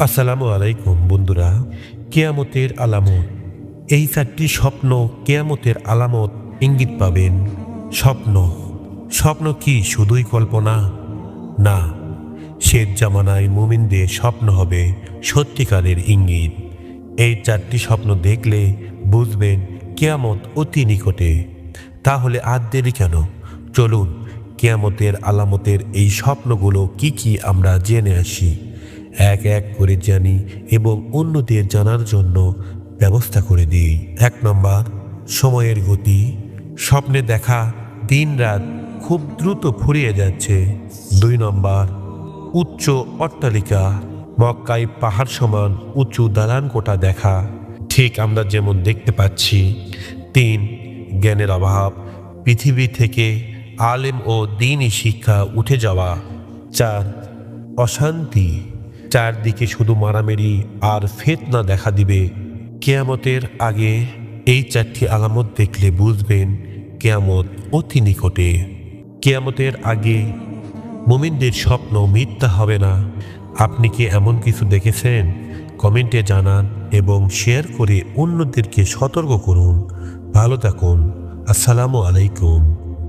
আসসালামু আলাইকুম, বন্ধুরা। কেয়ামতের আলামত। এই চারটি স্বপ্ন কেয়ামতের আলামত ইঙ্গিত পাবেন। স্বপ্ন। স্বপ্ন কি শুধুই কল্পনা? না। শেষ জামানায় মুমিনদের স্বপ্ন হবে সত্যিকারের ইঙ্গিত। এই চারটি স্বপ্ন দেখলে বুঝবেন কেয়ামত অতি নিকটে। তাহলে আর দেরি কেন? চলুন, কেয়ামতের আলামতের এই স্বপ্নগুলো কি কি আমরা জেনে আসি। এক এক করে জানি এবং অন্যদের জানার জন্য ব্যবস্থা করে দিই। এক নম্বর, সময়ের গতি। স্বপ্নে দেখা দিন রাত খুব দ্রুত ফুরিয়ে যাচ্ছে। দুই নম্বর, উচ্চ অট্টালিকা। মক্কায় পাহাড় সমান উঁচু দালান কোটা দেখা। ঠিক আমরা যেমন দেখতে পাচ্ছি। তিন, জ্ঞানের অভাব। পৃথিবী থেকে আলেম ও দিনই শিক্ষা উঠে যাওয়া। চার, অশান্তি। চারদিকে শুধু মারামারি আর ফেতনা দেখা দিবে। কেয়ামতের আগে এই চারটি আলামত দেখলে বুঝবেন কেয়ামত অতি নিকটে। কেয়ামতের আগে মুমিনদের স্বপ্ন মিথ্যা হবে না। আপনি কি এমন কিছু দেখেছেন? কমেন্টে জানান এবং শেয়ার করে অন্যদেরকে সতর্ক করুন। ভালো থাকুন। আসসালামু আলাইকুম।